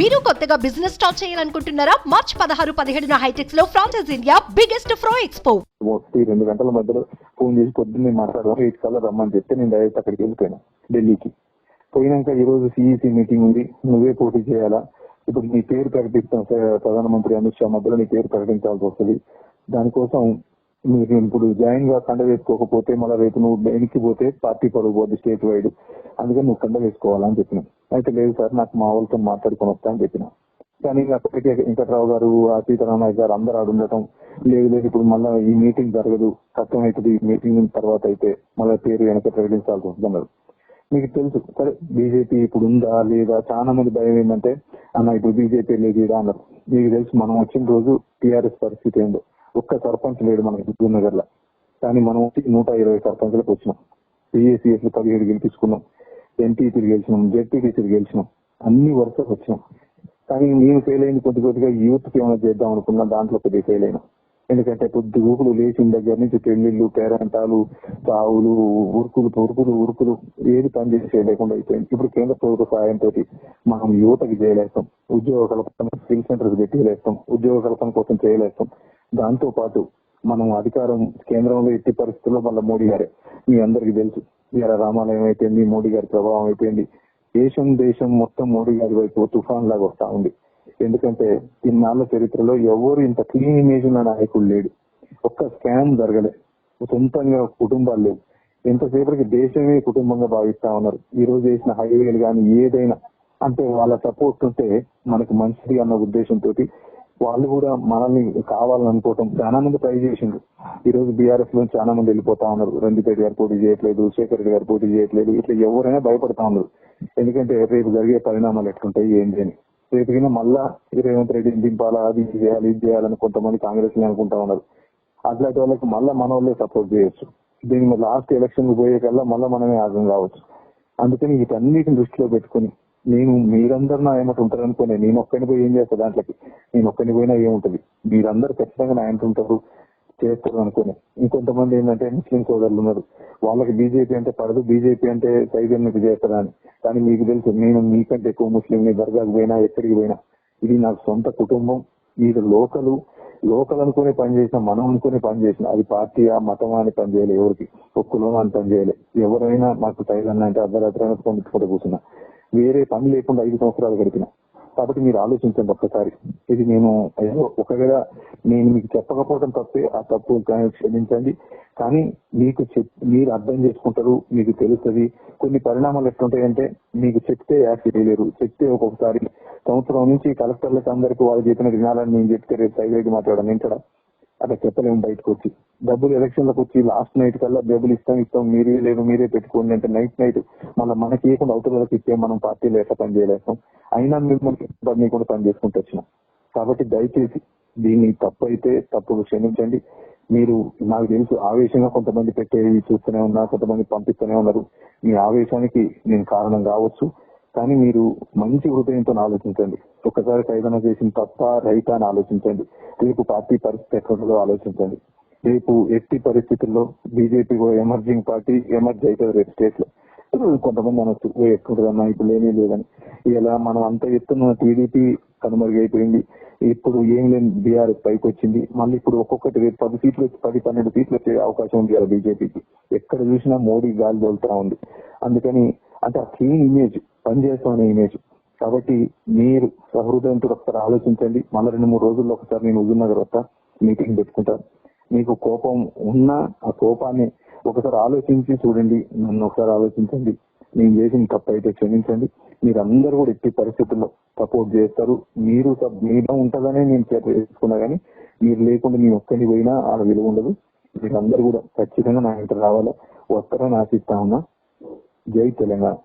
మీరు కొత్తగా business start చేయాలనుకుంటున్నారా? మార్చ్ పదహారు పదిహేడున హైటెక్స్లో ఫ్రాన్సెస్ ఇండియా బిగ్గెస్ట్ ఫ్రో ఎక్స్పో ఒకటి రెండు గంటల మధ్యలో ఫోన్ చేసి పొద్దున్నే మాట్లాడదాం ఎయిట్ కల్లా రమ్మని చెప్తే నేను డైరెక్ట్ అక్కడికి వెళ్ళిపోయాను ఢిల్లీకి. పోయినాక ఈ రోజు సిఈసి మీటింగ్ ఉంది నువ్వే పోటీ చేయాలా? ఇప్పుడు నీ పేరు ప్రకటిస్తాం ప్రధానమంత్రి అమిత్ షా మధ్యలో నీ పేరు ప్రకటించాల్సి వస్తుంది. దానికోసం మీరు ఇప్పుడు జాయిన్గా కండ వేసుకోకపోతే మళ్ళీ రేపు నువ్వు వెనక్కి పోతే పార్టీ పరుగు స్టేట్ వైడ్. అందుకని నువ్వు కండ వేసుకోవాలని చెప్పిన. అయితే లేదు సార్ నాకు మా వాళ్ళతో మాట్లాడుకుని వస్తా అని చెప్పిన. కానీ అప్పటికే వెంకట్రావు గారు ఆ సీతారామయ్య గారు అందరూ ఆడు ఉండటం. లేదు లేదు ఇప్పుడు మళ్ళీ ఈ మీటింగ్ జరగదు. కష్టం అవుతుంది ఈ మీటింగ్ తర్వాత అయితే మళ్ళీ పేరు వెనక ప్రకటించాల్సి వస్తున్నారు మీకు తెలుసు సరే బీజేపీ ఇప్పుడు ఉందా లేదా? చాలా మంది భయం ఏంటంటే అన్న ఇప్పుడు బీజేపీ లేదు అన్నారు. మీకు తెలుసు మనం వచ్చిన రోజు టీఆర్ఎస్ పరిస్థితి ఏందో. ఒక్క సర్పంచ్ లేడు మన హుజూర్ నగర్లో కానీ మనం వచ్చి నూట ఇరవై సర్పంచ్లకు వచ్చినాం. పిఎస్సిఎస్ పదిహేడు గెలిపించుకున్నాం. ఎంపీపీలు గెలిచినాం. జెడ్పీటీసీలు గెలిచినాం. అన్ని వరుసకు వచ్చినాం. కానీ నేను ఫెయిల్ అయింది కొద్ది కొద్దిగా యూత్కి ఏమైనా చేద్దాం అనుకున్నా దాంట్లో కొద్దిగా ఫెయిల్ అయినా. ఎందుకంటే కొద్ది ఊపులు లేచిన దగ్గర నుంచి పెళ్ళిళ్ళు పేరంటాలు చావులు ఉరుకులు ఉరుకులు ఉరుకులు ఏది పని చేయలేకుండా అయిపోయింది. ఇప్పుడు కేంద్ర ప్రభుత్వ సహాయంతో మనం యువతకి చేయలేస్తాం. ఉద్యోగ కల్పన స్కిల్ సెంటర్స్ పెట్టలేస్తాం ఉద్యోగ కల్పన కోసం చేయలేస్తాం. దాంతో పాటు మనం అధికారం కేంద్రంలో ఎట్టి పరిస్థితుల్లో మళ్ళీ మోడీ గారే. మీ అందరికి తెలుసు. ఇలా రామాలయం అయిపోయింది మోడీ గారి ప్రభావం అయిపోయింది. దేశం దేశం మొత్తం మోడీ గారి వైపు తుఫాన్ లాగా వస్తా ఉంది. ఎందుకంటే ఇన్నాళ్ళ చరిత్రలో ఎవరు ఇంత క్లీన్ ఇమేజ్ ఉన్న నాయకుడు లేడు. ఒక్క స్కామ్ జరగలే. సొంతంగా కుటుంబాలు లేవు. ఎంతసేపటికి దేశమే కుటుంబంగా భావిస్తా ఉన్నారు. ఈ రోజు చేసిన హైవేలు కానీ ఏదైనా. అంటే వాళ్ళ సపోర్ట్ ఉంటే మనకు మంచిది అన్న ఉద్దేశంతో వాళ్ళు కూడా మనల్ని కావాలనుకోవటం చాలా మంది ట్రై చేసిండ్రు. ఈ రోజు బీఆర్ఎస్లో చాలా మంది వెళ్ళిపోతా ఉన్నారు. రంజిపేట గారు పోటీ చేయట్లేదు శేఖర్ రెడ్డి గారు పోటీ చేయట్లేదు. ఇట్లా ఎవరైనా భయపడతా ఉన్నారు. ఎందుకంటే రేపు జరిగే పరిణామాలు ఎట్లుంటాయి ఏంటి అని. రేపు మళ్ళా రేవంత్ రెడ్డిని దింపాలా అది చేయాలి ఇది చేయాలని కొంతమంది కాంగ్రెస్ అనుకుంటా ఉన్నారు. అట్లాంటి వాళ్ళకి మళ్ళా మన వాళ్ళే సపోర్ట్ చేయొచ్చు. దీని లాస్ట్ ఎలక్షన్ పోయే కల్లా మళ్ళా మనమే ఆగం కావచ్చు. అందుకని వీటన్నిటిని దృష్టిలో పెట్టుకుని నేను మీరందరూ నా ఏమంటూ ఉంటారు అనుకోండి నేను ఒక్కడిని పోయి ఏం చేస్తా దాంట్లోకి? నేను ఒక్కడిని పోయినా ఏముంటది? మీరందరూ ఖచ్చితంగా నా ఎంత ఉంటారు చేస్తారు అనుకోని ఇంకొంతమంది ఏంటంటే ముస్లిం సోదరులు ఉన్నారు. వాళ్ళకి బీజేపీ అంటే పడదు బీజేపీ అంటే సైతం మీకు చేస్తారని. అని కానీ మీకు తెలుసు నేను మీకంటే ఎక్కువ ముస్లిం దర్గాకు పోయినా ఎక్కడికి పోయినా ఇది నాకు సొంత కుటుంబం మీరు లోకలు. లోకల్ అనుకునే పని చేసినా మనం అనుకునే పని చేసిన అది పార్టీ ఆ మతం అని పనిచేయాలి ఎవరికి. ఎవరికి ఒక్కలో అని పనిచేయాలి ఎవరైనా మాకు తైలన్న అంటే అర్ధరాత్రి పొందుకుంటూ కూర్చున్నా. వేరే పని లేకుండా ఐదు సంవత్సరాలు గడిపిన. కాబట్టి మీరు ఆలోచించండి ఒక్కసారి. ఇది నేను ఒకవేళ నేను మీకు చెప్పకపోవడం తప్పే ఆ తప్పు కానీ క్షమించండి. కానీ మీకు చెప్ మీరు అర్థం చేసుకుంటారు మీకు తెలుస్తుంది. కొన్ని పరిణామాలు ఎట్లుంటాయంటే మీకు చెప్తే యాక్ట్ చేయలేరు. చెప్తే ఒక్కొక్కసారి సంవత్సరం నుంచి కలెక్టర్లకు అందరికీ వాళ్ళు చెప్పిన వినాలని నేను చెప్తే రేపు సైలెంట్ మాట్లాడాను ఏంటడా అక్కడ చెప్పలేము బయటకు వచ్చి. డబ్బులు ఎలక్షన్లకు వచ్చి లాస్ట్ నైట్ కల్లా డబ్బులు ఇస్తాం ఇస్తాం మీరే లేదు మీరే పెట్టుకోండి అంటే నైట్ నైట్ మళ్ళీ మనకి ఏకుండా అవతలకి ఇచ్చే మనం పార్టీలో ఎట్లా పని చేయలేస్తాం. అయినా మిమ్మల్ని కూడా పని చేసుకుంటూ వచ్చినాం. కాబట్టి దయచేసి దీన్ని తప్పు అయితే తప్పులు క్షమించండి. మీరు నాకు తెలుసు ఆవేశంగా కొంతమంది పెట్టేవి చూస్తూనే ఉన్నా కొంతమంది పంపిస్తూనే ఉన్నారు. మీ ఆవేశానికి నేను కారణం కావచ్చు. కానీ మీరు మంచి హృదయంతో ఆలోచించండి. ఒకసారి ఏదైనా చేసిన తప్ప రైత అని ఆలోచించండి. రేపు పార్టీ పరిస్థితి ఎక్కడుందో ఆలోచించండి. రేపు ఎట్టి పరిస్థితుల్లో బీజేపీ ఎమర్జింగ్ పార్టీ ఎమర్జ్ అవుతుంది రేపు స్టేట్లో కొంతమంది అనొచ్చు "ఓ, ఇప్పుడు ఏమీ లేదని. ఇలా మనం అంత ఎత్తున్న టీడీపీ కనుమరుగైపోయింది. ఇప్పుడు ఏం లేని బీఆర్ఎస్ పైకి వచ్చింది మళ్ళీ ఇప్పుడు ఒక్కొక్కటి రేపు పది సీట్లు వచ్చి పది పన్నెండు సీట్లు వచ్చే అవకాశం ఉంది కదా బీజేపీకి. ఎక్కడ చూసినా మోడీ గాలి తోలుతా ఉంది. అందుకని అంటే ఆ క్లీన్ ఇమేజ్ పనిచేస్తామనే ఇమేజ్ కాబట్టి మీరు సహృదయంతో ఒకసారి ఆలోచించండి. మళ్ళీ రెండు మూడు రోజుల్లో ఒకసారి నేను హుజూర్ తర్వాత మీటింగ్ పెట్టుకుంటాను మీకు కోపం ఉన్నా ఆ కోపాన్ని ఒకసారి ఆలోచించి చూడండి. నన్ను ఒకసారి ఆలోచించండి. నేను చేసిన తప్పు అయితే క్షమించండి. మీరందరూ కూడా ఎట్టి పరిస్థితుల్లో సపోర్ట్ చేస్తారు. మీరు సబ్- మీలో ఉంటదనే నేను చేసుకున్నా కానీ మీరు లేకుండా నేను ఒక్కని పోయినా ఆడ విలువ ఉండదు. మీరందరూ కూడా ఖచ్చితంగా నా ఇంటర్ రావాలా? వస్తారని ఆశిస్తా ఉన్నా. జై తెలంగాణ.